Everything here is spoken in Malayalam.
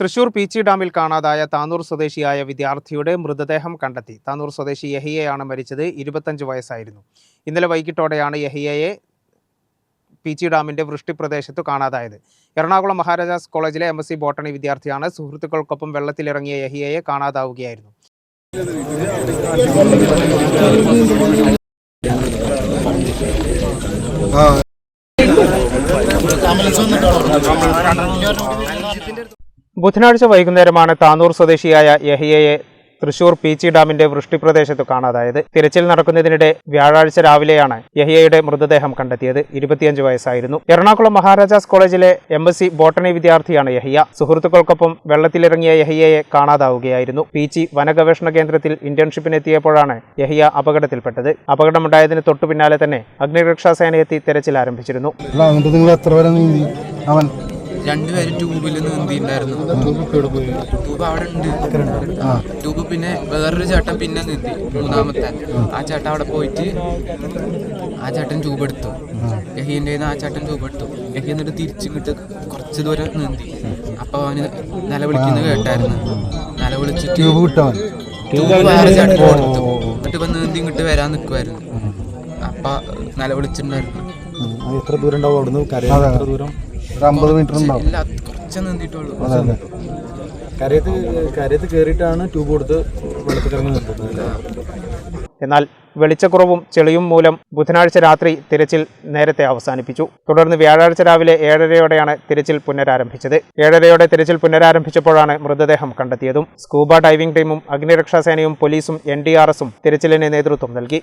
തൃശൂർ പീച്ചി ഡാമിൽ കാണാതായ താനൂർ സ്വദേശിയായ വിദ്യാർത്ഥിയുടെ മൃതദേഹം കണ്ടെത്തി താനൂർ സ്വദേശി യഹിയയാണ് മരിച്ചത് ഇരുപത്തഞ്ച് വയസ്സായിരുന്നു ഇന്നലെ വൈകിട്ടോടെയാണ് യഹിയയെ പീച്ചി ഡാമിന്റെ വൃഷ്ടി പ്രദേശത്ത് കാണാതായത് എറണാകുളം മഹാരാജാസ് കോളേജിലെ എം എസ് സി ബോട്ടണി വിദ്യാർത്ഥിയാണ് സുഹൃത്തുക്കൾക്കൊപ്പം വെള്ളത്തിലിറങ്ങിയ യഹിയയെ കാണാതാവുകയായിരുന്നു ബുധനാഴ്ച വൈകുന്നേരമാണ് താനൂർ സ്വദേശിയായ യഹിയയെ തൃശൂർ പീച്ചി ഡാമിന്റെ വൃഷ്ടിപ്രദേശത്ത് കാണാതായത്. തിരച്ചിൽ നടക്കുന്നതിനിടെ വ്യാഴാഴ്ച രാവിലെയാണ് യഹിയയുടെ മൃതദേഹം കണ്ടെത്തിയത്. ഇരുപത്തിയഞ്ച് വയസ്സായിരുന്നു. എറണാകുളം മഹാരാജാസ് കോളേജിലെ എം എസ് സി ബോട്ടണി വിദ്യാർത്ഥിയാണ് യഹിയ. സുഹൃത്തുക്കൾക്കൊപ്പം വെള്ളത്തിലിറങ്ങിയ യഹിയയെ കാണാതാവുകയായിരുന്നു. പീച്ചി വനഗവേഷണ കേന്ദ്രത്തിൽ ഇന്റേൺഷിപ്പിനെത്തിയപ്പോഴാണ് യഹിയ അപകടത്തിൽപ്പെട്ടത്. അപകടമുണ്ടായതിന് തൊട്ടു പിന്നാലെ തന്നെ അഗ്നിരക്ഷാസേന എത്തി തെരച്ചിൽ ആരംഭിച്ചിരുന്നു. അവൻ രണ്ടുപേരും ട്യൂബിൽ നീന്തിണ്ടായിരുന്നു ട്യൂബ് അവിടെ ഉണ്ട്. ട്യൂബ് പിന്നെ വേറൊരു ചേട്ടൻ പിന്നെ നീന്തി മൂന്നാമത്തെ. ആ. ചേട്ടൻ അവിടെ പോയിട്ട് ആ ചേട്ടൻ ട്യൂബ് എടുത്തു. യഹീന്റെ ആ ചേട്ടൻ ട്യൂബ് എടുത്തു. യഹി എന്നിട്ട് തിരിച്ചിങ്ങോട്ട് കുറച്ച് ദൂരം നീന്തി. അപ്പൊ അവന് നിലവിളിക്കുന്നത് കേട്ടായിരുന്നു. നിലവിളിച്ചിട്ട് ട്യൂബ് വേറെ ചേട്ടൻ കൊടുത്തു. എന്നിട്ട് ഇപ്പൊ നീന്തി ഇങ്ങോട്ട് വരാൻ നിൽക്കുമായിരുന്നു അപ്പൊ നിലവിളിച്ചിട്ടുണ്ടായിരുന്നു എത്ര ദൂരം ഉണ്ടാവും അവിടുന്ന്? കരയിൽ അതെ. എത്ര ദൂരം? ഒരു അമ്പത് മീറ്റർ ഉണ്ടാവും. ഇല്ല കുറച്ച് നീന്തിയിട്ടുള്ളൂ. അതെ അതെ. കരയത്ത് കരയത്ത് കയറിയിട്ടാണ് ട്യൂബ് കൊടുത്ത് വെള്ളത്തിൽ കിടന്ന് നിർത്തുന്നത്. എന്നാൽ വെളിച്ചക്കുറവും ചെളിയും മൂലം ബുധനാഴ്ച രാത്രി തിരച്ചിൽ നേരത്തെ അവസാനിപ്പിച്ചു. തുടർന്ന് വ്യാഴാഴ്ച രാവിലെ ഏഴരയോടെയാണ് തിരച്ചിൽ പുനരാരംഭിച്ചത്. ഏഴരയോടെ തിരച്ചിൽ പുനരാരംഭിച്ചപ്പോഴാണ് മൃതദേഹം കണ്ടെത്തിയതും. സ്കൂബ ഡൈവിംഗ് ടീമും അഗ്നിരക്ഷാസേനയും പോലീസും എൻ ഡി ആർ എസും തിരച്ചിലിന് നേതൃത്വം നൽകി.